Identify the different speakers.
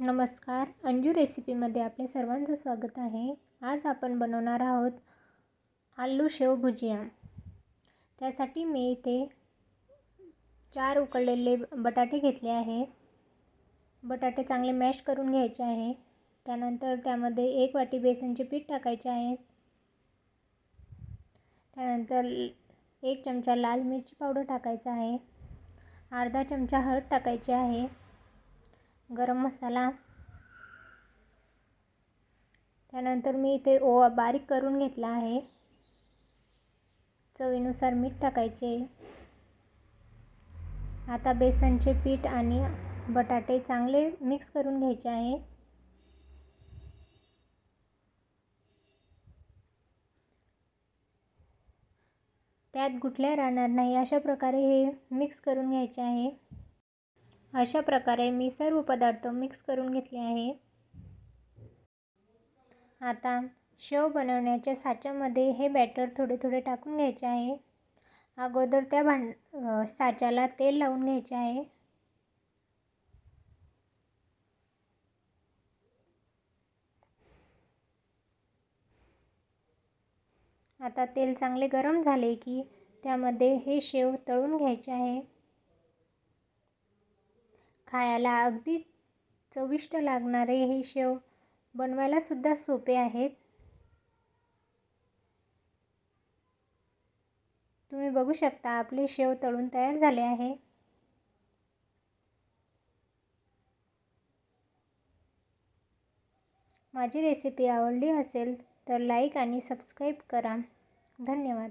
Speaker 1: नमस्कार. अंजू रेसिपीमध्ये आपल्या सर्वांचं स्वागत आहे. आज आपण बनवणार आहोत आलू शेव भुजिया. त्यासाठी मी इथे चार उकळलेले बटाटे घेतले आहे. बटाटे चांगले मॅश करून घ्यायचे आहे. त्यानंतर त्यामध्ये एक वाटी बेसनचे पीठ टाकायचे आहे. त्यानंतर एक चमचा लाल मिरची पावडर टाकायचा आहे. अर्धा चमचा हळद टाकायची आहे. गरम मसाला. त्यानंतर मी इथे ओवा बारीक करून घेतला आहे. चवीनुसार मीठ टाकायचे. आता बेसनचे पीठ आणि बटाटे चांगले मिक्स करून घ्यायचे आहे. त्यात गुठल्या राहणार नाही अशा प्रकारे हे मिक्स करून घ्यायचे आहे. अशा प्रकारे मी सर्व पदार्थ मिक्स करून घेतले आहे. आता शेव बनवण्याच्या साच्यामध्ये हे बॅटर थोडे थोडे टाकून घ्यायचे आहे. अगोदर त्या भांड साच्याला तेल लावून घ्यायचे आहे. आता तेल चांगले गरम झाले की त्यामध्ये हे शेव तळून घ्यायचे आहे. खायला अगदी चविष्ट लागणारे हे शेव बनवायलासुद्धा सोपे आहेत. तुम्ही बघू शकता आपले शेव तळून तयार झाले आहे. माझी रेसिपी आवडली असेल तर लाईक आणि सबस्क्राईब करा. धन्यवाद.